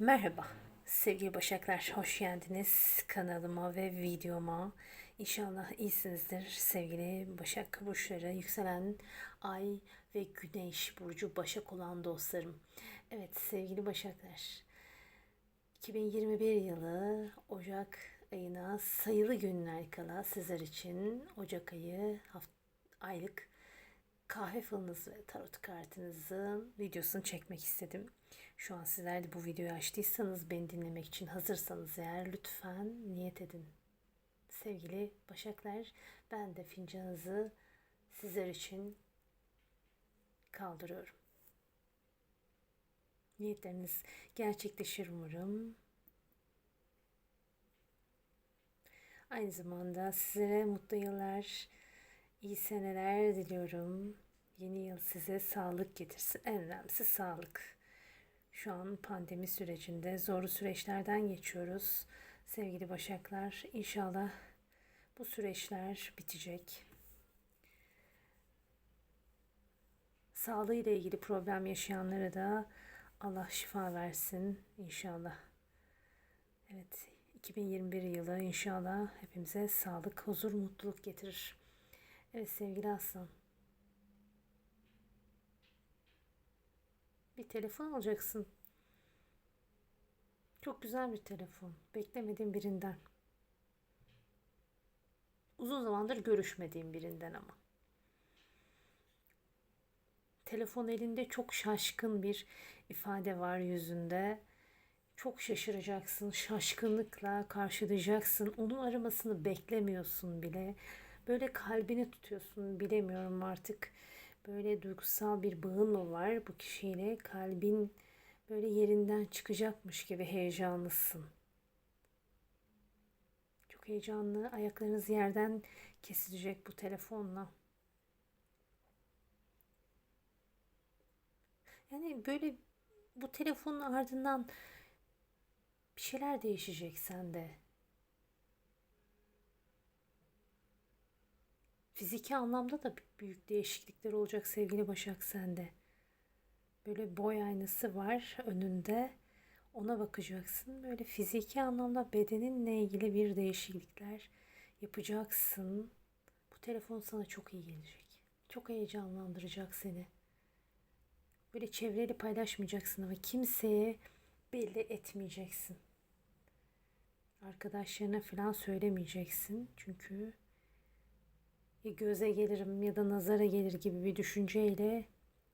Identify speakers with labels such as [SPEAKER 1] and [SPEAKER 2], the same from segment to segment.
[SPEAKER 1] Merhaba sevgili Başaklar, hoş geldiniz kanalıma ve videoma. İnşallah iyisinizdir sevgili Başak Burçları, yükselen Ay ve Güneş Burcu Başak olan dostlarım. Evet sevgili Başaklar, 2021 yılı Ocak ayına sayılı günler kala sizler için Ocak ayı haft aylık kahve falınız ve tarot kartınızın videosunu çekmek istedim. Şu an sizler de bu videoyu açtıysanız beni dinlemek için hazırsanız eğer lütfen niyet edin. Sevgili Başaklar ben de fincanınızı sizler için kaldırıyorum. Niyetleriniz gerçekleşir umarım. Aynı zamanda sizlere mutlu yıllar, iyi seneler diliyorum. Yeni yıl size sağlık getirsin. En önemlisi sağlık. Şu an pandemi sürecinde zorlu süreçlerden geçiyoruz. Sevgili Başaklar, inşallah bu süreçler bitecek. Sağlığıyla ilgili problem yaşayanlara da Allah şifa versin inşallah. Evet, 2021 yılı inşallah hepimize sağlık, huzur, mutluluk getirir. Evet sevgili Aslan. Bir telefon alacaksın. Çok güzel bir telefon. Beklemediğim birinden. Uzun zamandır görüşmediğim birinden ama. Telefon elinde çok şaşkın bir ifade var yüzünde. Çok şaşıracaksın, şaşkınlıkla karşılayacaksın. Onun aramasını beklemiyorsun bile. Böyle kalbini tutuyorsun, bilemiyorum artık. Böyle duygusal bir bağın mı var bu kişiyle? Kalbin böyle yerinden çıkacakmış gibi heyecanlısın. Çok heyecanlı. Ayaklarınız yerden kesilecek bu telefonla. Yani böyle bu telefonun ardından bir şeyler değişecek sende. Fiziki anlamda da büyük değişiklikler olacak sevgili Başak sende. Böyle boy aynası var önünde. Ona bakacaksın. Böyle fiziki anlamda bedeninle ilgili bir değişiklikler yapacaksın. Bu telefon sana çok iyi gelecek. Çok heyecanlandıracak seni. Böyle çevreyle paylaşmayacaksın ama kimseye belli etmeyeceksin. Arkadaşlarına falan söylemeyeceksin. Çünkü ya göze gelirim ya da nazara gelir gibi bir düşünceyle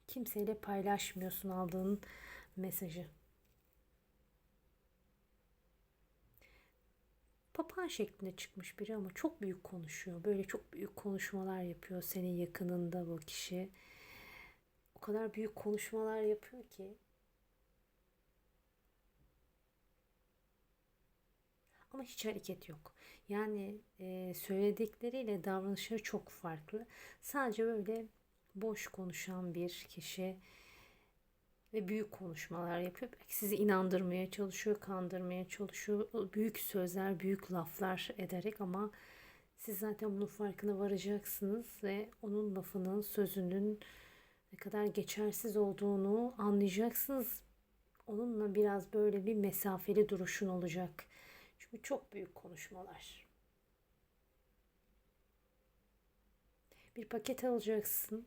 [SPEAKER 1] kimseyle paylaşmıyorsun aldığın mesajı. Papağan şeklinde çıkmış biri ama çok büyük konuşuyor. Böyle çok büyük konuşmalar yapıyor senin yakınında bu kişi. O kadar büyük konuşmalar yapıyor ki ama hiç hareket yok. Yani e, söyledikleriyle davranışları çok farklı. Sadece böyle boş konuşan bir kişi ve büyük konuşmalar yapıyor. Belki sizi inandırmaya çalışıyor, kandırmaya çalışıyor. Büyük sözler, büyük laflar ederek ama siz zaten bunun farkına varacaksınız ve onun lafının, sözünün ne kadar geçersiz olduğunu anlayacaksınız. Onunla biraz böyle bir mesafeli duruşun olacak. Çünkü çok büyük konuşmalar. Bir paket alacaksın.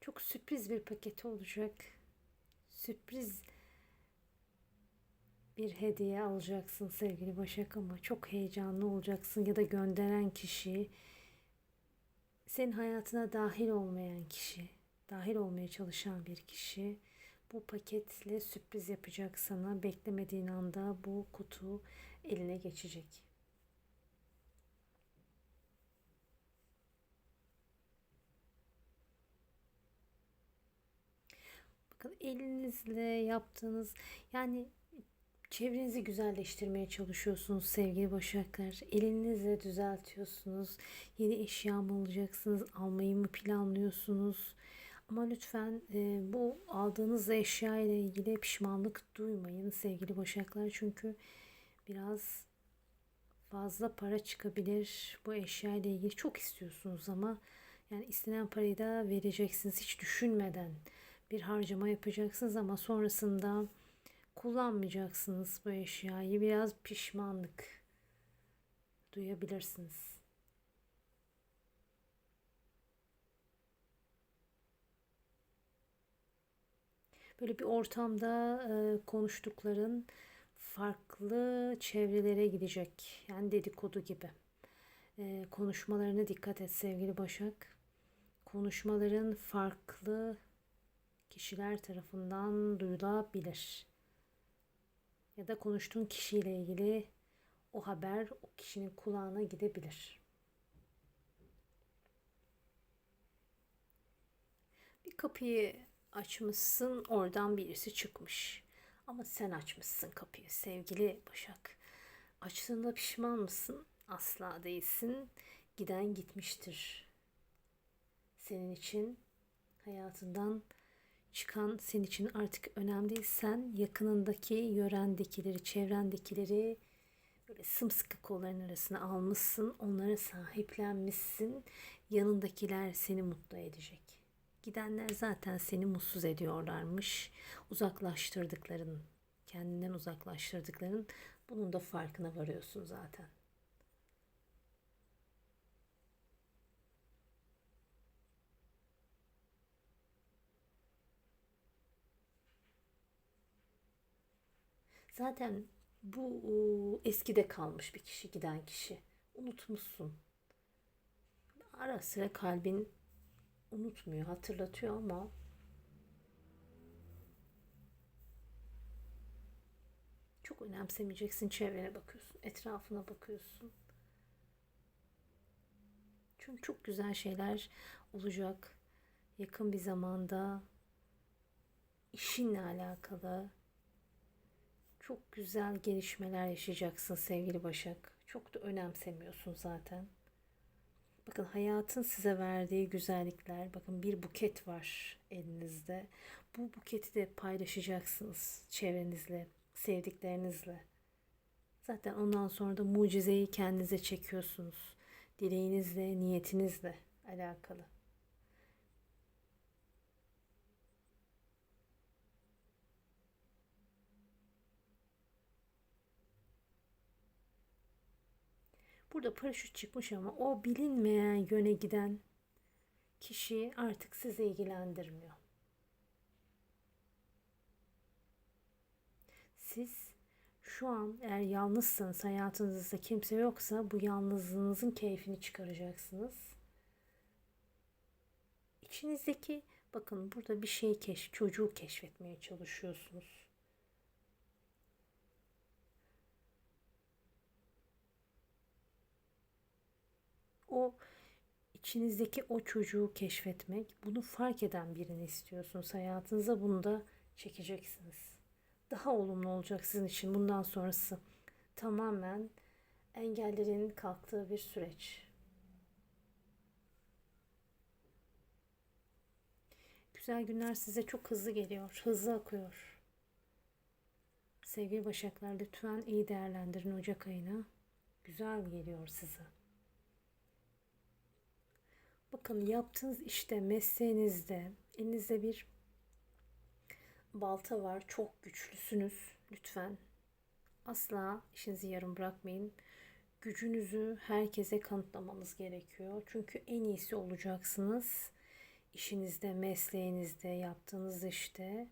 [SPEAKER 1] Çok sürpriz bir paket olacak. Sürpriz bir hediye alacaksın sevgili Başak ama çok heyecanlı olacaksın ya da gönderen kişi senin hayatına dahil olmayan kişi, dahil olmaya çalışan bir kişi bu paketle sürpriz yapacak sana. Beklemediğin anda bu kutu eline geçecek. Bakın elinizle yaptığınız yani çevrenizi güzelleştirmeye çalışıyorsunuz sevgili başaklar. Elinizle düzeltiyorsunuz. Yeni eşya mı alacaksınız? Almayı mı planlıyorsunuz? Ama lütfen e, bu aldığınız eşya ile ilgili pişmanlık duymayın sevgili başaklar. Çünkü biraz fazla para çıkabilir bu eşya ile ilgili. Çok istiyorsunuz ama yani istenen parayı da vereceksiniz hiç düşünmeden bir harcama yapacaksınız ama sonrasında kullanmayacaksınız bu eşyayı. Biraz pişmanlık duyabilirsiniz. Böyle bir ortamda e, konuştukların farklı çevrelere gidecek. Yani dedikodu gibi. E, konuşmalarına dikkat et sevgili Başak. Konuşmaların farklı kişiler tarafından duyulabilir. Ya da konuştuğun kişiyle ilgili o haber o kişinin kulağına gidebilir. Bir kapıyı açmışsın, oradan birisi çıkmış. Ama sen açmışsın kapıyı sevgili Başak. Açtığında pişman mısın? Asla değilsin. Giden gitmiştir. Senin için hayatından çıkan senin için artık önemli değil. Sen yakınındaki, yörendekileri, çevrendekileri böyle sımsıkı kolların arasına almışsın. Onlara sahiplenmişsin. Yanındakiler seni mutlu edecek. Gidenler zaten seni mutsuz ediyorlarmış. Uzaklaştırdıkların, kendinden uzaklaştırdıkların bunun da farkına varıyorsun zaten. Zaten bu eskide kalmış bir kişi, giden kişi. Unutmuşsun. Ara sıra kalbin unutmuyor, hatırlatıyor ama çok önemsemeyeceksin. Çevrene bakıyorsun, etrafına bakıyorsun. Çünkü çok güzel şeyler olacak yakın bir zamanda işinle alakalı çok güzel gelişmeler yaşayacaksın sevgili Başak. Çok da önemsemiyorsun zaten. Bakın hayatın size verdiği güzellikler. Bakın bir buket var elinizde. Bu buketi de paylaşacaksınız çevrenizle, sevdiklerinizle. Zaten ondan sonra da mucizeyi kendinize çekiyorsunuz. Dileğinizle, niyetinizle alakalı. Burada paraşüt çıkmış ama o bilinmeyen yöne giden kişi artık sizi ilgilendirmiyor. Siz şu an eğer yalnızsanız hayatınızda kimse yoksa bu yalnızlığınızın keyfini çıkaracaksınız. İçinizdeki bakın burada bir şey keşf, çocuğu keşfetmeye çalışıyorsunuz. O içinizdeki o çocuğu keşfetmek, bunu fark eden birini istiyorsunuz hayatınıza. Bunu da çekeceksiniz. Daha olumlu olacak sizin için bundan sonrası. Tamamen engellerin kalktığı bir süreç. Güzel günler size çok hızlı geliyor. Hızlı akıyor. Sevgili Başaklar lütfen iyi değerlendirin Ocak ayını. Güzel geliyor size. Bakın yaptığınız işte, mesleğinizde, elinizde bir balta var. Çok güçlüsünüz. Lütfen asla işinizi yarım bırakmayın. Gücünüzü herkese kanıtlamanız gerekiyor. Çünkü en iyisi olacaksınız. İşinizde, mesleğinizde, yaptığınız işte.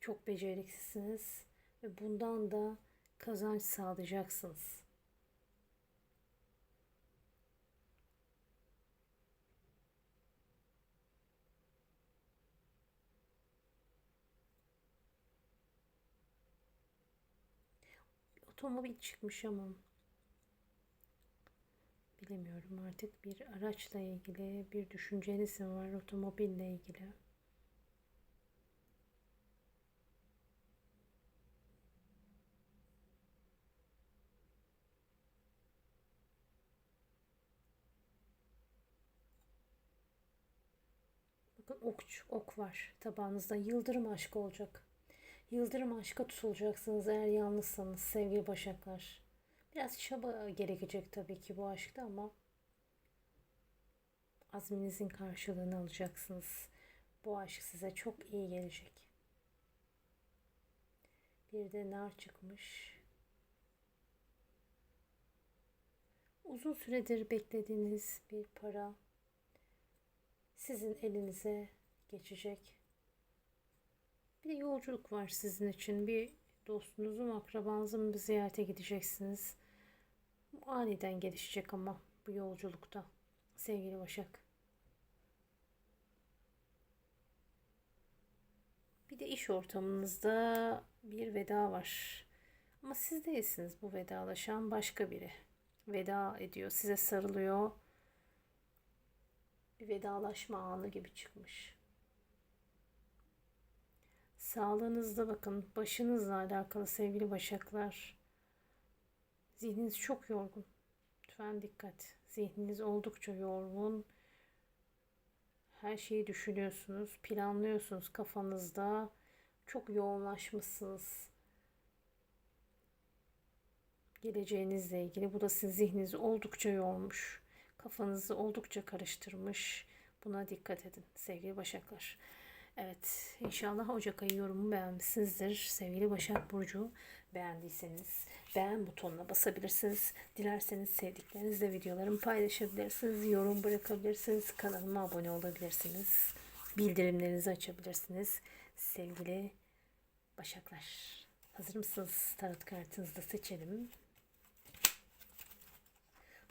[SPEAKER 1] Çok beceriksizsiniz ve bundan da kazanç sağlayacaksınız. Otomobil çıkmış ama bilemiyorum artık bir araçla ilgili bir düşünceniz mi var otomobille ilgili? Bakın ok, ok var tabağınızda. Yıldırım aşkı olacak. Yıldırım aşka tutulacaksınız eğer yalnızsanız sevgili başaklar. Biraz çaba gerekecek tabii ki bu aşkta ama azminizin karşılığını alacaksınız. Bu aşk size çok iyi gelecek. Bir de nar çıkmış. Uzun süredir beklediğiniz bir para sizin elinize geçecek. De yolculuk var sizin için. Bir dostunuzun, akrabanızın bir ziyarete gideceksiniz. Aniden gelişecek ama bu yolculukta sevgili Başak. Bir de iş ortamınızda bir veda var. Ama siz değilsiniz bu vedalaşan başka biri. Veda ediyor, size sarılıyor. Bir vedalaşma anı gibi çıkmış. Sağlığınızda bakın, başınızla alakalı sevgili başaklar. Zihniniz çok yorgun. Lütfen dikkat. Zihniniz oldukça yorgun. Her şeyi düşünüyorsunuz, planlıyorsunuz kafanızda. Çok yoğunlaşmışsınız. Geleceğinizle ilgili. Bu da sizin zihninizi oldukça yormuş. Kafanızı oldukça karıştırmış. Buna dikkat edin sevgili Başaklar. Evet inşallah Ocak ayı yorumu beğenmişsinizdir. Sevgili Başak Burcu beğendiyseniz beğen butonuna basabilirsiniz. Dilerseniz sevdiklerinizle videolarımı paylaşabilirsiniz. Yorum bırakabilirsiniz. Kanalıma abone olabilirsiniz. Bildirimlerinizi açabilirsiniz. Sevgili Başaklar hazır mısınız? Tarot kartınızı da seçelim.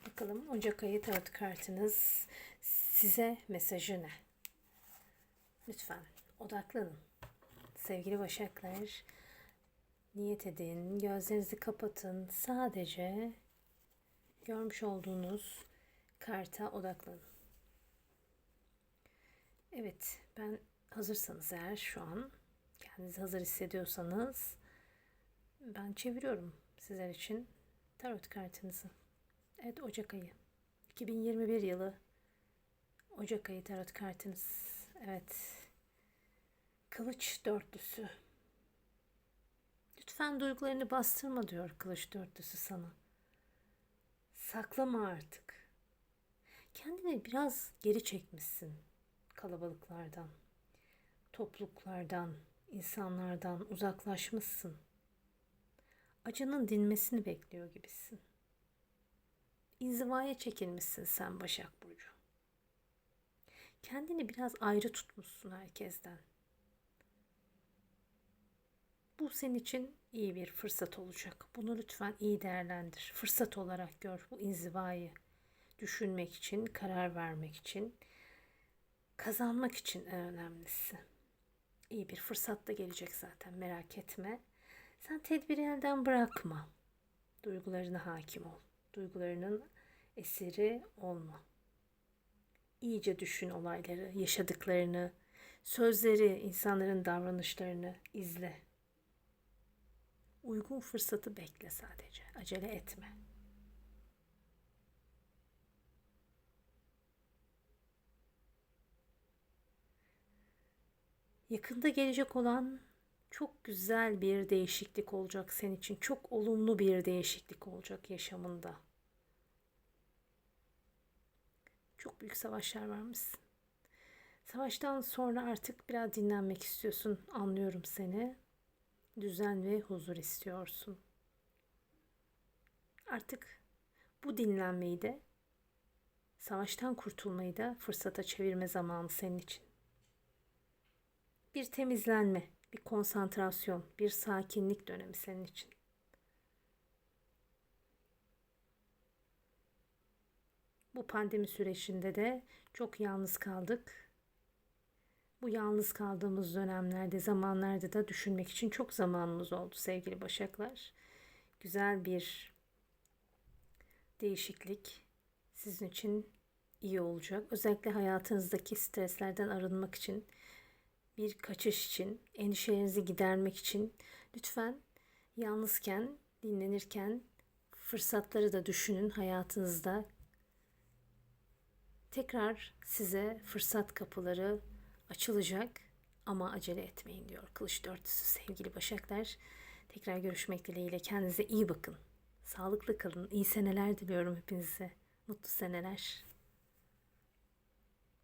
[SPEAKER 1] Bakalım Ocak ayı tarot kartınız size mesajı ne? Lütfen odaklanın. Sevgili Başaklar, niyet edin, gözlerinizi kapatın. Sadece görmüş olduğunuz karta odaklanın. Evet, ben hazırsanız eğer şu an kendinizi hazır hissediyorsanız ben çeviriyorum sizler için tarot kartınızı. Evet, Ocak ayı. 2021 yılı Ocak ayı tarot kartınız. Evet. Kılıç dörtlüsü. Lütfen duygularını bastırma diyor kılıç dörtlüsü sana. Saklama artık. Kendini biraz geri çekmişsin kalabalıklardan, topluluklardan, insanlardan uzaklaşmışsın. Acının dinmesini bekliyor gibisin. İnzivaya çekilmişsin sen Başak Burcu. Kendini biraz ayrı tutmuşsun herkesten. Bu senin için iyi bir fırsat olacak. Bunu lütfen iyi değerlendir. Fırsat olarak gör bu inzivayı. Düşünmek için, karar vermek için, kazanmak için en önemlisi. İyi bir fırsat da gelecek zaten merak etme. Sen tedbiri elden bırakma. Duygularına hakim ol. Duygularının esiri olma. İyice düşün olayları, yaşadıklarını, sözleri, insanların davranışlarını izle. Uygun fırsatı bekle sadece. Acele etme. Yakında gelecek olan çok güzel bir değişiklik olacak senin için. Çok olumlu bir değişiklik olacak yaşamında. Çok büyük savaşlar vermişsin. Savaştan sonra artık biraz dinlenmek istiyorsun. Anlıyorum seni düzen ve huzur istiyorsun. Artık bu dinlenmeyi de savaştan kurtulmayı da fırsata çevirme zamanı senin için. Bir temizlenme, bir konsantrasyon, bir sakinlik dönemi senin için. Bu pandemi sürecinde de çok yalnız kaldık bu yalnız kaldığımız dönemlerde, zamanlarda da düşünmek için çok zamanımız oldu sevgili Başaklar. Güzel bir değişiklik sizin için iyi olacak. Özellikle hayatınızdaki streslerden arınmak için, bir kaçış için, endişelerinizi gidermek için lütfen yalnızken, dinlenirken fırsatları da düşünün hayatınızda. Tekrar size fırsat kapıları açılacak ama acele etmeyin diyor Kılıç Dörtlüsü sevgili Başaklar. Tekrar görüşmek dileğiyle kendinize iyi bakın. Sağlıklı kalın. İyi seneler diliyorum hepinize. Mutlu seneler.